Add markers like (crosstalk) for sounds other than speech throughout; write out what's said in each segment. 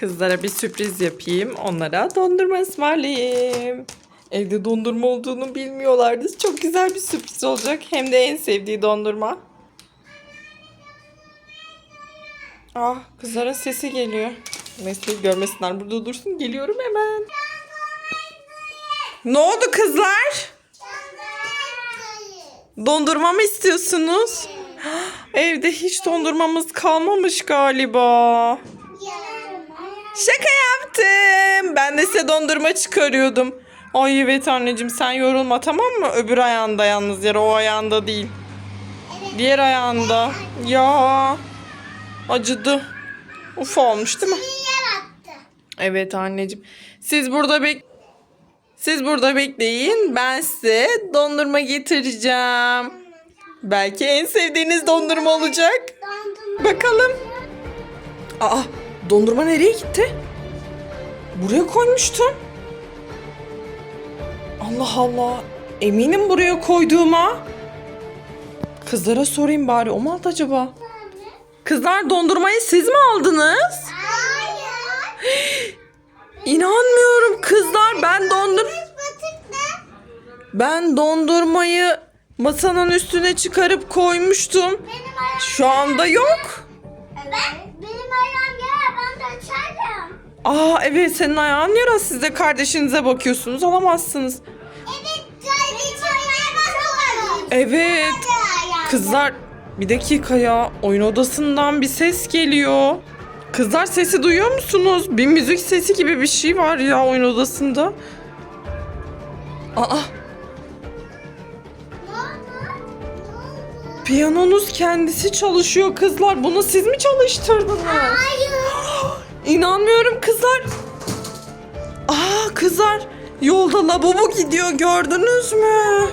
Kızlara bir sürpriz yapayım. Onlara dondurma ısmarlayayım. Evde dondurma olduğunu bilmiyorlardı. Çok güzel bir sürpriz olacak. Hem de en sevdiği dondurma. Ah kızların sesi geliyor. Neyse görmesinler burada dursun. Geliyorum hemen. Ne oldu kızlar? Dondurma mı istiyorsunuz? Evde hiç dondurmamız kalmamış galiba. Şaka yaptım. Ben de size dondurma çıkarıyordum. Ay evet anneciğim sen yorulma tamam mı? Öbür ayağında yalnız yara o ayağında değil. Diğer ayağında. Ya acıdı. Uf olmuş değil mi? Evet anneciğim. Siz burada bek Siz burada bekleyin. Ben size dondurma getireceğim. Belki en sevdiğiniz dondurma olacak. Bakalım. Aa, dondurma nereye gitti? Buraya koymuştum. Allah Allah. Eminim buraya koyduğuma. Kızlara sorayım bari. O mu aldı acaba? Kızlar dondurmayı siz mi aldınız? İnanmıyorum kızlar. Ben dondur ben dondurmayı masanın üstüne çıkarıp koymuştum. Şu anda yok. Benim ayağım yara ben de açarım. Aa evet senin ayağın yara. Siz de kardeşinize bakıyorsunuz. Alamazsınız. Evet kardeşim Evet. Kızlar bir dakika ya. Oyun odasından bir ses geliyor. Kızlar sesi duyuyor musunuz? Bir müzik sesi gibi bir şey var ya oyun odasında. Aa piyanonuz kendisi çalışıyor kızlar. Bunu siz mi çalıştırdınız? Hayır. İnanmıyorum kızlar. Aa kızlar yolda lavabo gidiyor gördünüz mü?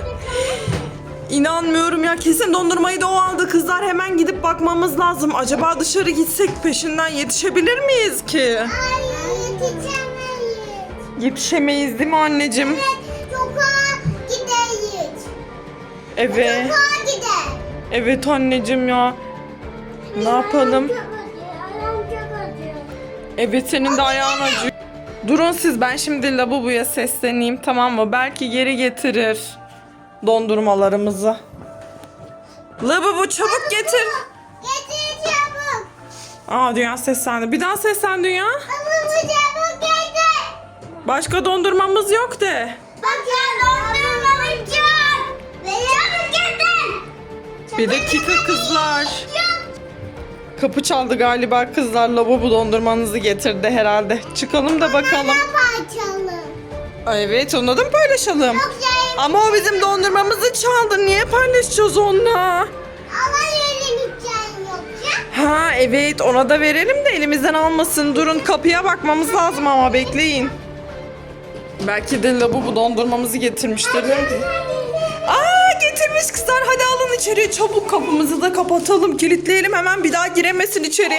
İnanmıyorum ya kesin dondurmayı da o aldı kızlar hemen gidip bakmamız lazım. Acaba dışarı gitsek peşinden yetişebilir miyiz ki? Hayır yetişemeyiz. Yetişemeyiz değil mi anneciğim? Sokağa gideyiz. Evet. Sokağa gider. Evet anneciğim ya. Ne yapalım? Evet senin de ayağın acıyor. Durun siz ben şimdi lavaboya sesleneyim tamam mı? Belki geri getirir dondurmalarımızı. Lavabo çabuk getir. Getir çabuk. Aa Dünya seslendi. Bir daha seslen Dünya. Ama bu çabuk getir. Başka dondurmamız yok de. Bak ya dondurmamı çok. Ve çabuk getir. Bir dakika kızlar. Kapı çaldı galiba kızlar. Lavabo dondurmanızı getirdi herhalde. Çıkalım da bakalım. Parçalı. Evet onu da mı paylaşalım? Yoksa Ama o bizim dondurmamızı çaldı. Niye paylaşacağız onunla? ama yere gideceğim yoksa. Ha evet ona da verelim de elimizden almasın. Durun kapıya bakmamız lazım ama bekleyin. Belki de bu dondurmamızı getirmiştir. Aa getirmiş kızlar hadi alın içeriye çabuk kapımızı da kapatalım kilitleyelim hemen bir daha giremesin içeri.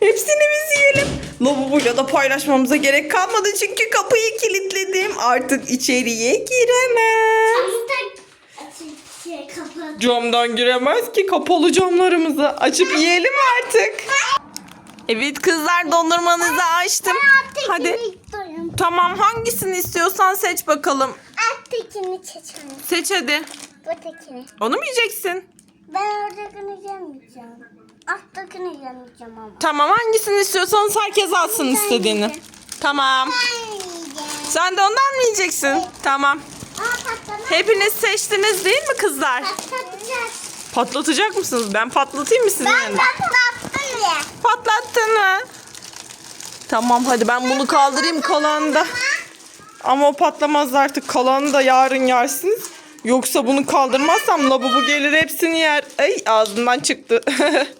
Hepsini biz yiyelim. Lavabuyla da paylaşmamıza gerek kalmadı çünkü kapıyı kilitledim. Artık içeriye giremez. Şey. Camdan giremez ki kapalı camlarımızı açıp yiyelim artık. Evet kızlar dondurmanızı açtım. Hadi. Tamam hangisini istiyorsan seç bakalım. Alttakini seçelim. Seç hadi. Buradakini. Onu mu yiyeceksin? Ben oradakini yemeyeceğim. Alttakini yemeyeceğim ama. Tamam hangisini istiyorsanız herkes alsın istediğini. Tamam. Ben yiyeceğim. Sen de ondan mı yiyeceksin? Tamam. Aa. Hepiniz seçtiniz değil mi kızlar? Patlatacağız. Patlatacak mısınız? Ben patlatayım mı sizin Ben yerine? patlattım ya. Patlattın mı? Tamam hadi ben bunu kaldırayım kalanı da. Ama o patlamaz artık kalanı da yarın yersiniz. Yoksa bunu kaldırmazsam labubu gelir hepsini yer. Ay ağzından çıktı. (laughs)